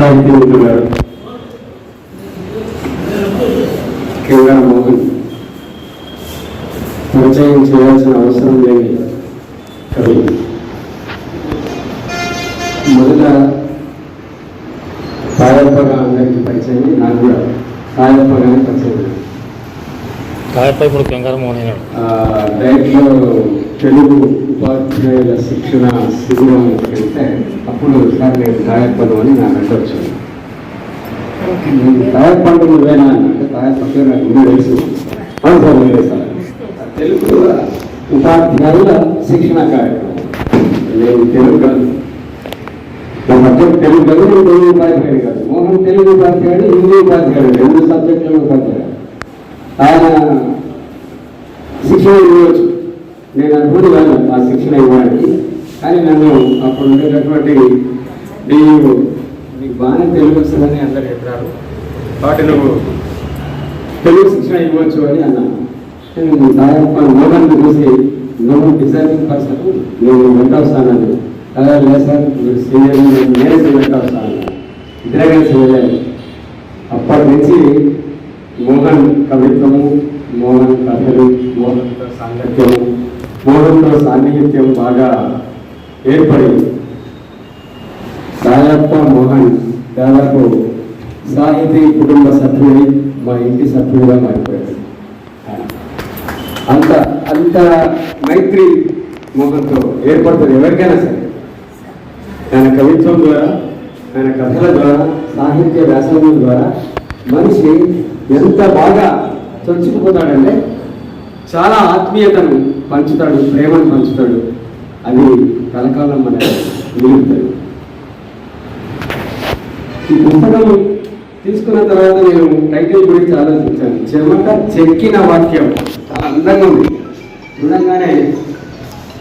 సాహిత్యవేత్త గారు మోహన్ పరిచయం చేయాల్సిన అవసరం లేని కవి మొదట తాయప్పగా అందరికీ పరిచయం నాకు కూడా తాయప్పగానే పరిచయం. కాయపై ఇప్పుడు కెంగారు మోహన్ అయినాడు ఆ, డైట్లో తెలుగు ఉపాధ్యాయుల శిక్షణ శిబిరం వెళ్తే అప్పుడు సార్ నేను తాయప్పను అని నా వెంట వచ్చాను తాయప్పండు నువ్వేనా అంటే తాయప్పకే నాకు ముందు తెలుసు అవును సార్ మీరే సార్ తెలుగు ఉపాధ్యాయుల శిక్షణ కార్యక్రమం నేను తెలుగు కాదు నా మధ్య తెలుగు కాదు నేను తెలుగు ఉపాధ్యాయుడు కాదు మోహన్ తెలుగు ఉపాధ్యాయుడు హిందీ ఉపాధ్యాయుడు రెండు సబ్జెక్టులను ఉపాధ్యాయుడు ఆయన శిక్షణ ఇవ్వచ్చు నేను అనుభూతి కాదు ఆ శిక్షణ ఇవ్వడానికి. కానీ నన్ను అప్పుడు ఉండేటటువంటి డిఈఓ నీకు బాగానే తెలుగు వస్తుందని అందరు చెప్పారు. కాబట్టి నువ్వు తెలుగు శిక్షణ ఇవ్వచ్చు అని అన్నాను. నేను దాదాపు మోహన్ చూసి నువ్వు డిజైనింగ్ పర్సన్ నేను వెంట వస్తానని. అలా లేదు సార్ మీరు సీనియర్ నేను నేనే వెంట వస్తాను ఇద్దరే కలిసి వెళ్ళాను అప్పటి నుంచి మోహన్ కవిత్వము మోహన్ కథలు మోహన్తో సాంగత్యం మోహన్తో సాన్నిహిత్యం బాగా ఏర్పడింది సాయప్ప మోహన్ దాదాపు సాహితీ కుటుంబ సభ్యుడి మా ఇంటి సభ్యుడిగా మారిపోయాడు అంత అంత మైత్రి మోహన్తో ఏర్పడుతుంది ఎవరికైనా సరే ఆయన కవిత్వం ద్వారా ఆయన కథల ద్వారా సాహిత్య వ్యాసంగం ద్వారా మనిషి ఎంత బాగా చొచ్చుకుపోతాడంటే చాలా ఆత్మీయతను పంచుతాడు ప్రేమను పంచుతాడు. అది కలకాలం మన మిగులుతుంది ఈ పుస్తకం తీసుకున్న తర్వాత నేను టైటిల్ గురించి ఆలోచించాను. చెమట చెక్కిన వాక్యం చాలా అందంగా ఉంది. చూడంగానే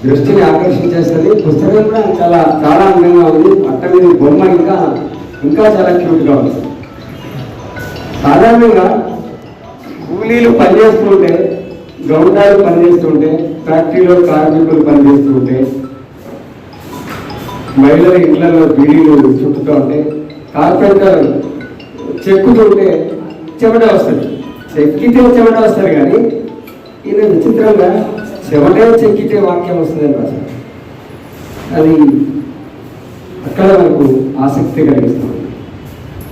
దృష్టిని ఆకర్షించేస్తుంది. పుస్తకం కూడా చాలా చాలా అందంగా ఉంది. పట్ట మీద బొమ్మ ఇంకా ఇంకా చాలా క్యూట్గా ఉంది. సాధారణంగా కూలీలు పనిచేస్తుంటే గౌండాలు పనిచేస్తుంటే ఫ్యాక్టరీలో కార్మికులు పనిచేస్తుంటే మహిళల ఇళ్ళలో బీడీలు చుట్టుతూ ఉంటే కార్పెంటర్ చెక్కుతుంటే చెమట వస్తుంది. చెక్కితే చెమట వస్తుంది కానీ ఈయన విచిత్రంగా చెమటే చెక్కితే వాక్యం వస్తుందని రాశారు. అది అక్కడ మనకు ఆసక్తి కలిగిస్తుంది.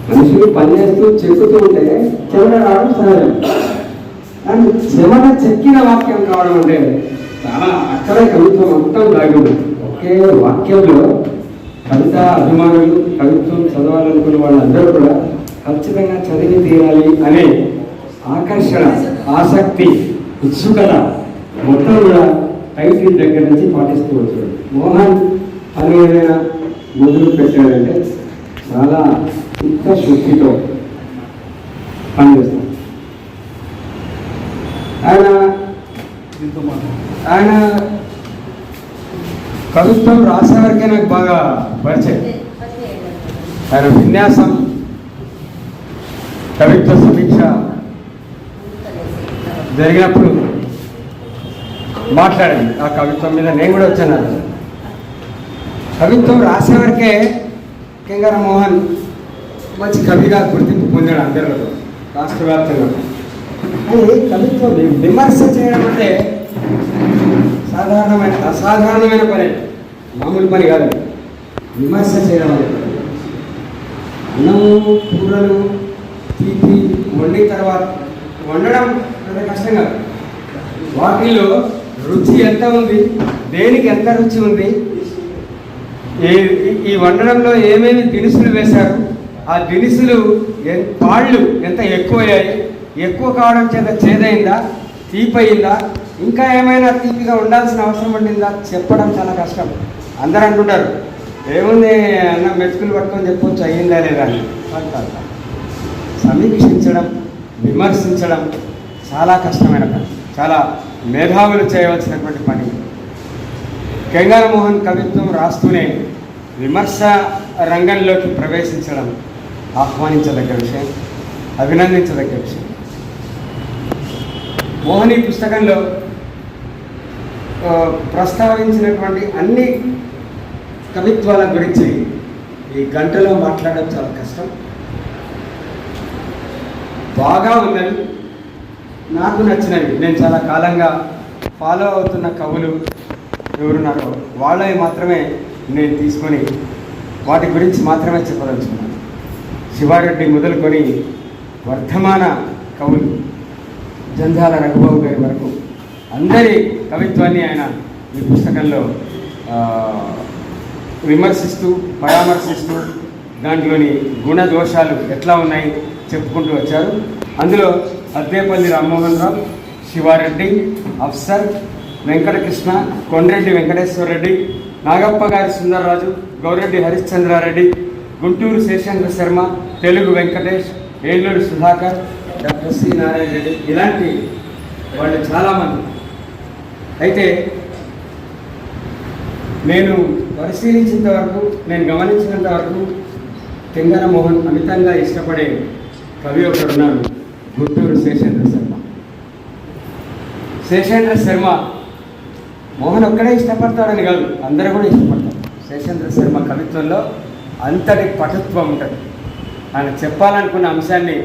మనుషులు పనిచేస్తూ చెక్కుతూ ఉంటే చెమట రావడం సహజం. కానీ చెమట చెక్కిన వాక్యం కావడం అంటే చాలా అక్కడే కవిత్వం మొత్తం దాగి ఒకే వాక్యంలో కవిత అభిమానులు కవిత్వం చదవాలనుకున్న వాళ్ళందరూ కూడా ఖచ్చితంగా చదివి తీరాలి అనే ఆకర్షణ ఆసక్తి ఉత్సుకత మొత్తం కూడా టైటిల్ దగ్గర నుంచి పాటిస్తూ వచ్చాడు. మోహన్ అని ఏదైనా మొదలు పెట్టాడంటే చాలా చిత్తశుద్ధితో పనిచేస్తాం ఆయన ఆయన కవిత్వం రాసేవరకే నాకు బాగా పరిచయం. ఆయన విన్యాసం కవిత్వ సమీక్ష జరిగినప్పుడు మాట్లాడండి ఆ కవిత్వం మీద నేను కూడా వచ్చాను. కవిత్వం రాసేవరకే కెంగర మోహన్ మంచి కవిగా గుర్తింపు పొందాడు అందరిలో రాష్ట్ర వ్యాప్తంగా అది కవిత్వం విమర్శ చేయడం అంటే సాధారణమైన అసాధారణమైన పని. మామూలు పని కాదు. విమర్శ చేయడం అన్నము కూరలు తీపి వండిన తర్వాత వండడం అంత కష్టం కాదు. వాటిలో రుచి ఎంత ఉంది? దేనికి ఎంత రుచి ఉంది? ఈ- ఈ- వండడంలో ఏమేమి దినుసులు వేశారు? ఆ దినుసులు ఎన్- పాళ్ళు ఎంత ఎక్కువయ్యాయి? ఎక్కువ కావడం చేత చేదైందా? తీపయిందా ఇంకా ఏమైనా తీపిగా ఉండాల్సిన అవసరం ఉండిందా? చెప్పడం చాలా కష్టం. అందరూ అంటుంటారు ఏముంది అన్న మెతుకులు పట్టుకొని చెప్పొచ్చు అయ్యిందా లేదా? అని. సమీక్షించడం విమర్శించడం చాలా కష్టమైన పని. చాలా మేధావులు చేయవలసినటువంటి పని. కెంగార మోహన్ కవిత్వం రాస్తూనే విమర్శ రంగంలోకి ప్రవేశించడం ఆహ్వానించదగ్గ విషయం అభినందించదగ్గ విషయం. మోహని పుస్తకంలో ప్రస్తావించినటువంటి అన్ని కవిత్వాల గురించి ఈ గంటలో మాట్లాడడం చాలా కష్టం. బాగా ఉన్నవి నాకు నచ్చినవి. నేను చాలా కాలంగా ఫాలో అవుతున్న కవులు ఎవరున్నారో వాళ్ళవి మాత్రమే నేను తీసుకొని వాటి గురించి మాత్రమే చెప్పదలుచుకున్నాను. శివారెడ్డి మొదలుకొని వర్ధమాన కవులు. జంధ్యాల రఘుబాబు గారి వరకు. అందరి కవిత్వాన్ని ఆయన ఈ పుస్తకంలో విమర్శిస్తూ పరామర్శిస్తూ దాంట్లోని గుణ దోషాలు ఎట్లా ఉన్నాయి చెప్పుకుంటూ వచ్చారు. అందులో అద్దేపల్లి రామ్మోహన్ రావు శివారెడ్డి అఫ్సర్ వెంకటకృష్ణ కొండ్రెడ్డి వెంకటేశ్వర రెడ్డి నాగప్ప గారి సుందరరాజు గౌరెడ్డి హరిశ్చంద్రారెడ్డి గుంటూరు శేషేంద్ర శర్మ తెలుగు వెంకటేష్ ఏలూరు సుధాకర్ డాక్టర్ సి నారాయణ రెడ్డి ఇలాంటి వాళ్ళు చాలామంది. అయితే నేను పరిశీలించినంత వరకు నేను గమనించినంత వరకు తెంగన మోహన్ అమితంగా ఇష్టపడే కవి ఒకడున్నాడు గుంటూరు శేషేంద్ర శర్మ. శేషేంద్ర శర్మ మోహన్ ఒక్కడే ఇష్టపడతాడని కాదు అందరూ కూడా ఇష్టపడతారు. శేషేంద్ర శర్మ కవిత్వంలో అంతటి పటుత్వం ఉంటుంది. ఆయన చెప్పాలనుకున్న అంశాన్ని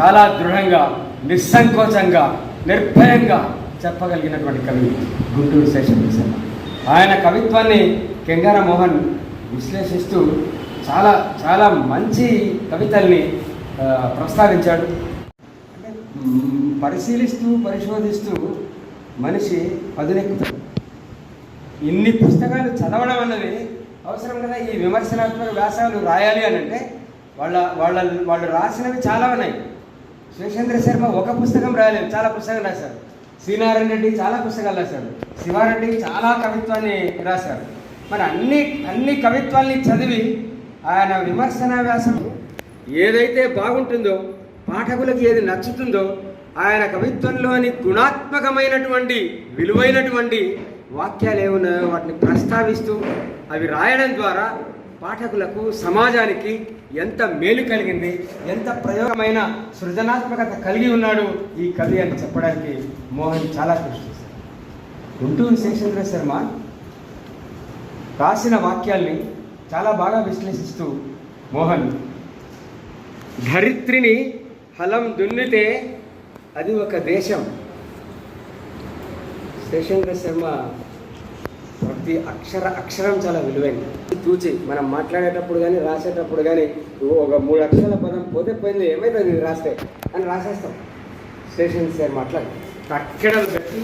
చాలా దృఢంగా నిస్సంకోచంగా నిర్భయంగా చెప్పగలిగినటువంటి కవి గుంటూరు శేషేంద్ర ఆయన కవిత్వాన్ని కెంగార మోహన్ విశ్లేషిస్తూ చాలా చాలా మంచి కవితల్ని ప్రస్తావించాడు. అంటే పరిశీలిస్తూ పరిశోధిస్తూ మనిషి పదునెక్కుతాడు ఇన్ని పుస్తకాలు చదవడం అన్నది అవసరం కదా ఈ విమర్శనాత్మక వ్యాసాలు రాయాలి అని అంటే వాళ్ళ వాళ్ళ వాళ్ళు రాసినవి చాలా ఉన్నాయి. శేషేంద్ర శర్మ ఒక పుస్తకం రాయలేదు చాలా పుస్తకాలు రాశారు. శ్రీనారాయణ రెడ్డి చాలా పుస్తకాలు రాశాడు శివారెడ్డి చాలా కవిత్వాన్ని రాశారు. మరి అన్ని అన్ని కవిత్వాల్ని చదివి ఆయన విమర్శన వ్యాసం ఏదైతే బాగుంటుందో పాఠకులకు ఏది నచ్చుతుందో ఆయన కవిత్వంలోని గుణాత్మకమైనటువంటి విలువైనటువంటి వాక్యాలు ఏమున్నాయో వాటిని ప్రస్తావిస్తూ అవి రాయడం ద్వారా పాఠకులకు సమాజానికి ఎంత మేలు కలిగింది ఎంత ప్రయోగమైన సృజనాత్మకత కలిగి ఉన్నాడు ఈ కవి అని చెప్పడానికి మోహన్ చాలా కృషి చేశారు. గుంటూరు శేషేంద్ర శర్మ రాసిన వాక్యాల్ని చాలా బాగా విశ్లేషిస్తూ మోహన్ ధరిత్రిని హలం దున్నితే అది ఒక దేశం. శేషేంద్ర శర్మ ప్రతి అక్షర అక్షరం చాలా విలువైంది చూచి మనం మాట్లాడేటప్పుడు కానీ రాసేటప్పుడు కానీ ఒక మూడు అక్షరాల పదం పోతే పోయింది ఏమైతుంది ఇది రాస్తే? అని రాసేస్తాం. శేషేంద్ర సార్ మాట్లాడి. అక్షరం పెట్టి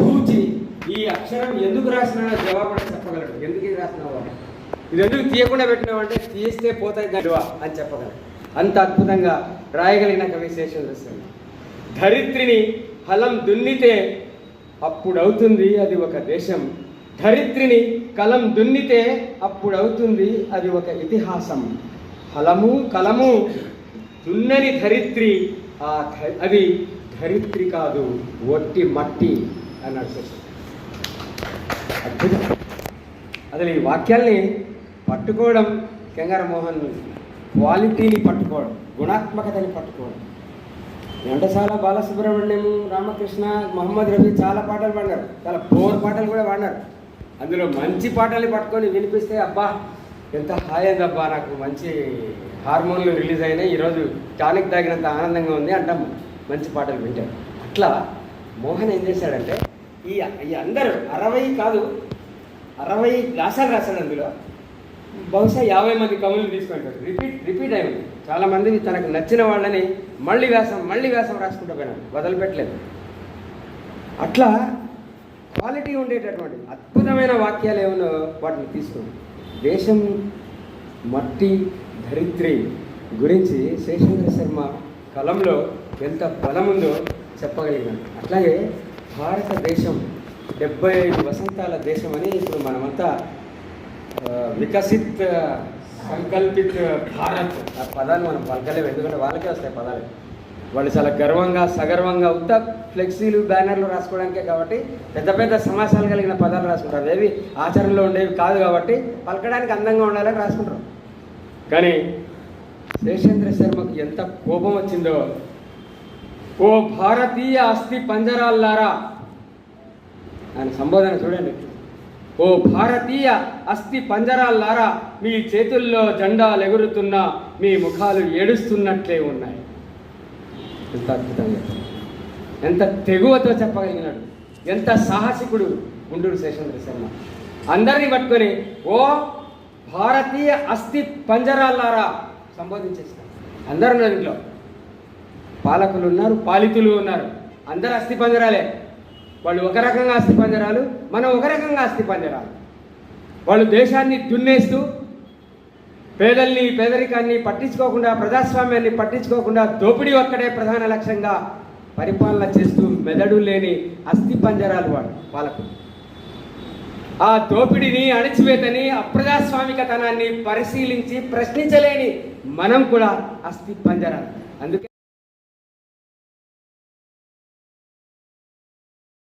చూచి ఈ అక్షరం ఎందుకు రాసినా జవాబు చెప్పగలడు. ఎందుకు ఇది రాసినావు ఇది ఎందుకు తీయకుండా పెట్టినావు అంటే తీస్తే పోతాయి గడువా అని చెప్పగలడు. అంత అద్భుతంగా రాయగలిగిన కవి శేషేంద్ర శర్మ ధరిత్రిని హలం దున్నితే అప్పుడవుతుంది అది ఒక దేశం. ధరిత్రిని కలం దున్నితే అప్పుడవుతుంది అది ఒక ఇతిహాసం. హలము కలము దున్నని ధరిత్రి ఆ అది ధరిత్రి కాదు ఒట్టి మట్టి అన్నాడు అద్భుతం. అసలు ఈ వాక్యాల్ని పట్టుకోవడం కెంగార మోహన్ క్వాలిటీని పట్టుకోవడం గుణాత్మకతని పట్టుకోవడం. ఘంటసాల బాలసుబ్రహ్మణ్యం రామకృష్ణ మహమ్మద్ రఫీ చాలా పాటలు పాడినారు. చాలా బోర్ పాటలు కూడా పాడినారు. అందులో మంచి పాటలు పట్టుకొని వినిపిస్తే అబ్బా ఎంత హాయింది అబ్బా నాకు మంచి హార్మోన్లు రిలీజ్ అయినాయి. ఈరోజు టానిక్ తాగినంత ఆనందంగా ఉంది అంటాం. మంచి పాటలు వింటారు అట్లా మోహన్ ఏం చేశాడంటే ఈ ఈ అందరూ అరవై కాదు అరవై వ్యాసాలు రాశాడు అందులో. బహుశా యాభై మంది కవులు తీసుకుంటారు. రిపీట్ రిపీట్ అయింది చాలామంది తనకు నచ్చిన వాళ్ళని మళ్ళీ వ్యాసం మళ్ళీ వ్యాసం రాసుకుంటూ పోయినాడు వదిలిపెట్టలేదు అట్లా క్వాలిటీ ఉండేటటువంటి అద్భుతమైన వాక్యాలు ఏమన్నా వాటిని తీసుకుని దేశం మట్టి ధరిత్రి గురించి శేషేంద్ర శర్మ కలంలో ఎంత బలం ఉందో చెప్పగలిగినాడు. అట్లాగే భారతదేశం డెబ్బై ఐదు వసంతాల దేశం అని ఇప్పుడు మనమంతా వికసిత్ సంకల్పిత్ భారత్ ఆ పదాలు మనం పలకలేము ఎందుకంటే వాళ్ళకే వస్తాయి పదాలు. వాళ్ళు చాలా గర్వంగా సగర్వంగా ఉత్త ఫ్లెక్సీలు బ్యానర్లు రాసుకోవడానికే కాబట్టి పెద్ద పెద్ద సమాసాలు కలిగిన పదాలు రాసుకుంటారు. అవేవి ఆచరణలో ఉండేవి కాదు కాబట్టి పలకడానికి అందంగా ఉండాలని రాసుకుంటారు. కానీ శేషేంద్ర శర్మకు ఎంత కోపం వచ్చిందో. ఓ భారతీయ అస్థి పంజరాల్లారా. ఆయన సంబోధన చూడండి. ఓ భారతీయ అస్థి పంజరాల్లారా. మీ చేతుల్లో జెండాలు ఎగురుతున్నా మీ ముఖాలు ఏడుస్తున్నట్లే ఉన్నాయి. ఎంత అద్భుతంగా. ఎంత తెగువతో చెప్పగలిగినాడు. ఎంత సాహసికుడు గుంటూరు శేషేంద్ర శర్మ. అందరినీ పట్టుకొని ఓ భారతీయ అస్థి పంజరాలారా సంబోధించేస్తారు అందరు ఉన్నారు ఇంట్లో. పాలకులు ఉన్నారు పాలితులు ఉన్నారు. అందరు అస్థి పంజరాలే. వాళ్ళు ఒక రకంగా అస్థి పంజరాలు మనం ఒక రకంగా అస్థి పంజరాలు. వాళ్ళు దేశాన్ని దున్నేస్తూ పేదల్ని పేదరికాన్ని పట్టించుకోకుండా ప్రజాస్వామ్యాన్ని పట్టించుకోకుండా దోపిడీ ఒక్కడే ప్రధాన లక్ష్యంగా పరిపాలన చేస్తూ మెదడు లేని అస్థి పంజరాలు వాడు వాళ్ళకు. ఆ దోపిడిని అణిచివేతని అప్రజాస్వామికతనాన్ని పరిశీలించి ప్రశ్నించలేని మనం కూడా అస్థి పంజరాలు. అందుకే